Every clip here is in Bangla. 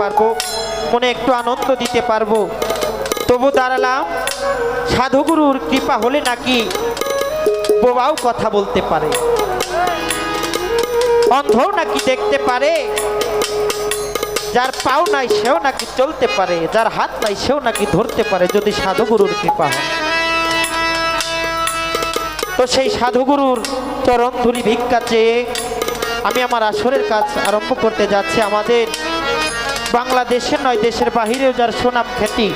পারব, মনে একটু আনন্দ দিতে পারব। তবু দাঁড়ালাম, সাধুগুরুর কৃপা হলে নাকি বোবাও কথা বলতে পারে। অন্ধও নাকি দেখতে পারে, যার পাও নাই সেও নাকি চলতে পারে, যার হাত নাই সেও নাকি ধরতে পারে, যদি সাধুগুরুর কৃপা হয়। তো সেই সাধুগুরুর চরণ ধুলি ভিক্ষা চেয়ে আমি আমার আসরের কাজ আরম্ভ করতে যাচ্ছি আমাদের বাংলাদেশের নয়, দেশের বাহিরেও যার সুনাম খ্যাতি।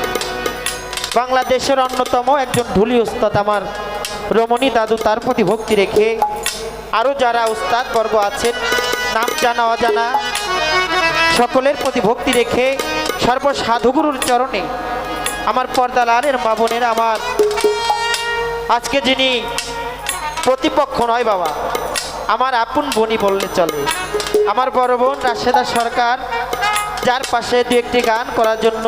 বাংলাদেশের অন্যতম একজন ঢুলি উস্তাদ আমার, রমণী দাদু তার প্রতি ভক্তি রেখে আরও যারা উস্তাদ বর্গ আছেন, নাম জানা অজানা, সকলের প্রতি ভক্তি রেখে সর্ব সাধুগুরুর চরণে আমার পর্দা লালের মা বোনেরা আমার, আজকে যিনি প্রতিপক্ষ নয় বাবা, আমার আপন বনি বললে চলে। আমার বড় বোন রাশেদা সরকার যার পাশে দু একটি গান করার জন্য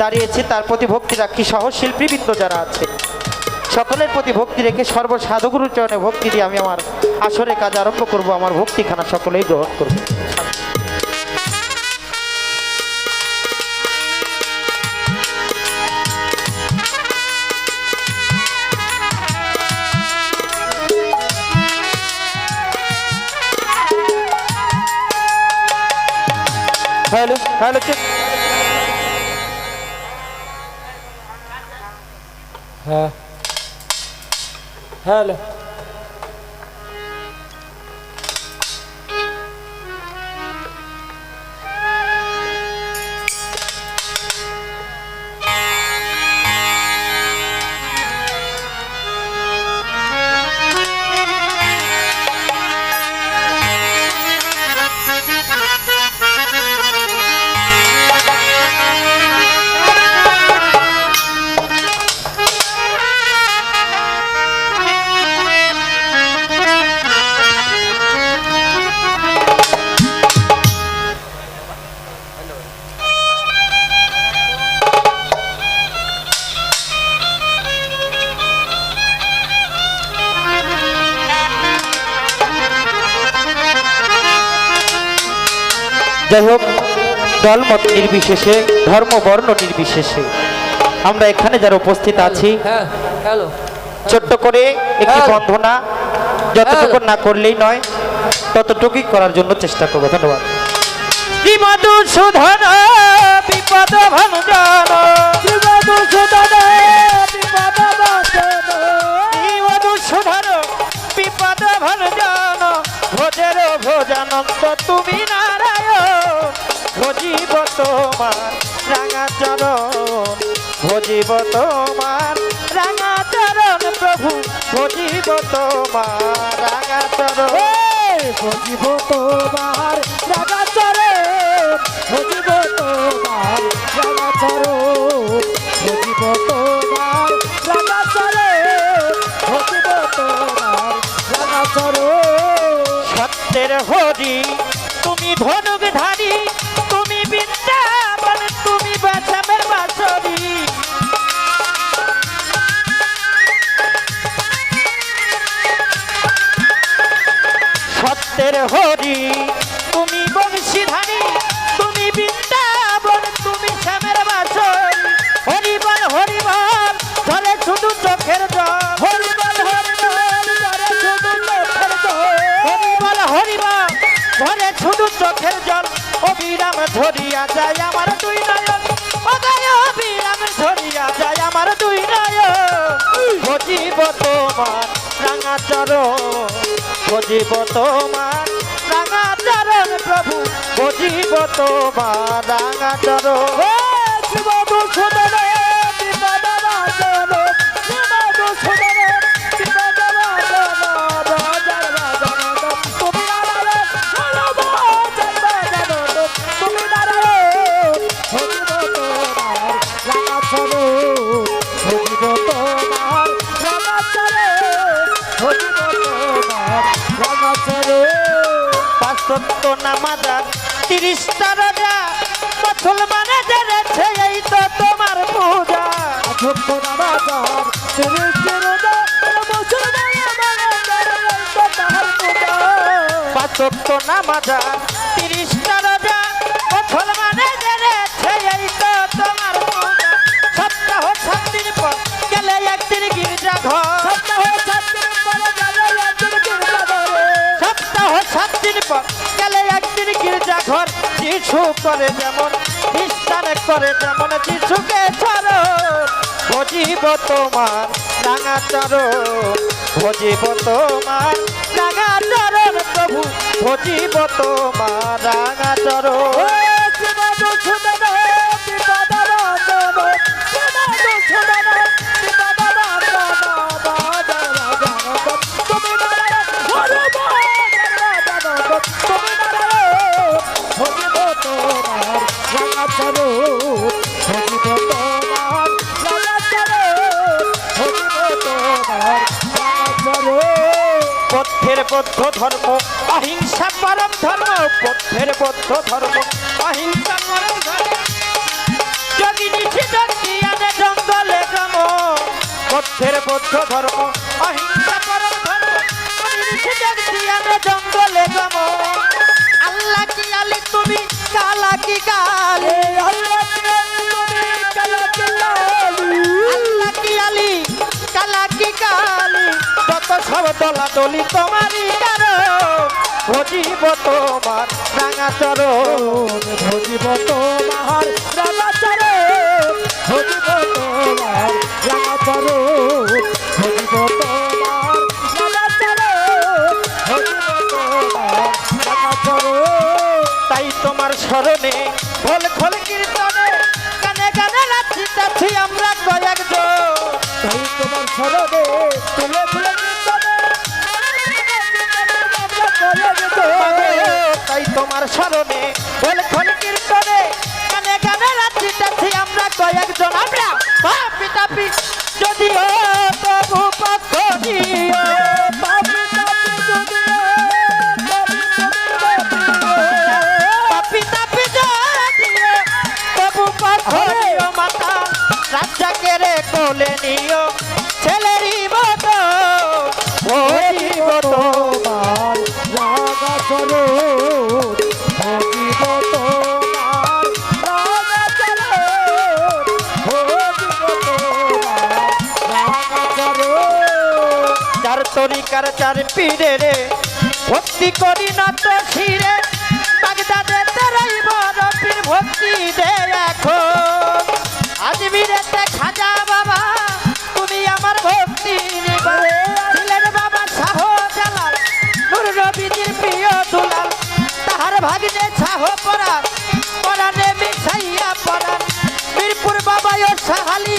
দাঁড়িয়েছি, তার প্রতি ভক্তি রাখি সহ শিল্পীবৃন্দ যারা আছে? সকলের প্রতি ভক্তি রেখে সর্বসাধুগুরুর চরণে ভক্তি দিয়ে আমি আমার আসরে কাজ আরম্ভ করব, আমার ভক্তিখানা সকলেই গ্রহণ করব। هلا هلا যাই হোক দলমত নির্বিশেষে ধর্ম বর্ণ নির্বিশেষে আমরা এখানে যারা উপস্থিত আছি হ্যাঁ হ্যালো। ছোট্ট করে একটি। বন্ধনা যতটুকু না করলেই নয় ততটুকুই করার জন্য চেষ্টা করব। ধন্যবাদ। মধুসূদন বিপদ ভঞ্জন। মধুসূদন বিপদ ভঞ্জন। ভোজের ভোজানন্দ তুমি নারায়ণ ভজিব তোমার, রাঙা চরণ, ভজিব তোমার, রাঙা চরণ প্রভু, ভজিব তোমার, রাঙা চরণ। ভজিব তোমার, রাঙা চরণ, ভজিব তোমার, রাঙা চরণ, ভজিব তোমার সত্যের হরি। তুমি বংশীধারী তুমি বৃন্দাবন তুমি শ্যামের বাসরি হরিবল হরিবল ধরে শুধু চোখের জল। হরিবল হরিবল ধরে শুধু চোখের জল। হরিবল হরিবল ধরে শুধু চোখের জল। অবিরাম ঝরিয়া যায় আমার দুই নয়ন। অবিরাম ঝরিয়া যায় আমার দুই নয়ন। ভজিব তোমার রাঙা চরণ। ভজিব তোমার রাঙা চরণ প্রভু ভজিব তোমার রাঙা চরণ। সত্য নামাদার তিরিশটা রাজা মুসলমানে জেনেছে এই তো তোমার পূজা। সত্য নামাদার সত্য নামাজা তিরিশটা রোজা মুসলমানে জেনেছে এই তো তোমার পূজা। সপ্তাহ সাত দিন পর গেলে একদিন গির্জা ঘর যিশু করে যেমন খ্রিস্টান করে যেমন যিশুকে ছাড়ো ভজিব তোমার রাঙা চরণ, ভজিব তোমার রাঙা চরণ প্রভু, ভজিব তোমার রাঙা চরণ। পথের বৌদ্ধ ধর্ম, অহিংসা পরম ধর্ম। পথের বৌদ্ধ ধর্ম, অহিংসা পরম ধর্ম। যোগী নিষিদ্ধিয়ানে জঙ্গলে গম পথের বৌদ্ধ ধর্ম, অহিংসা পরম ধর্ম। জঙ্গলে গম আল্লাহ কি আলি তুমি কালা কি কালে? আল্লাহ কি আলি? কালা কি কালি? যত সব দলা দলি তোমারই কারও ভজিব তোমার রাঙা চরণ। ভজিব তোমার রাঙা চরণ। ভজিব তোমার স্মরণে। খোল খোল কীর্তনে। কানে কানে নাচি যাচ্ছি আমরা কয়েকজন। তাই তোমার স্মরণে তুলে তুলে তাই তোমার স্মরণে খোল খোল কোলে নিও। ছেলেরই মতো ভজিব তো তোমার রাগা চরণ যার তরিকার চার পীরে রে, ভক্তি করি না তো শিরে। বাগদাদে তেরাই বড় পীর ভক্তি দে এখন। আজমিরেতে খাজা বাবা ভাগ্নে ছাহ পরা পরানে মিশাইয়া পরান মিরপুর বাবা ও সাহালি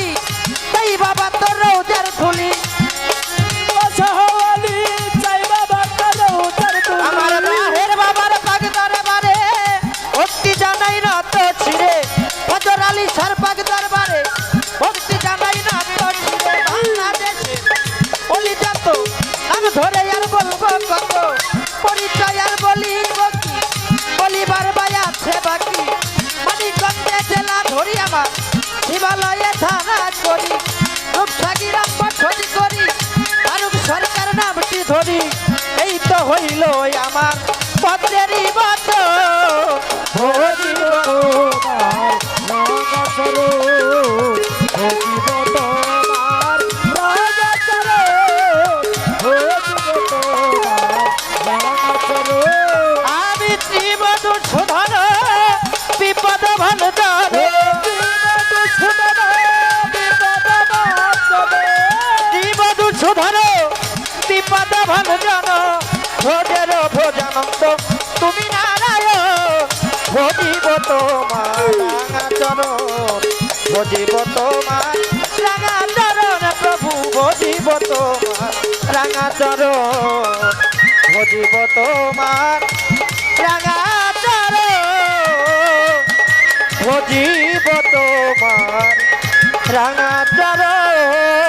করি। রূপসাগি রাম ছড়ি করি আরব সরকার নামটি ধরি। এই তো হইল আমার পদ্রেরই ভজিব তোমার রাঙা চরণ প্রভু বজিব তোমার রাঙা চরণ বজিব তোমার রাঙা চরণ বজিব তোমার রাঙা চরণ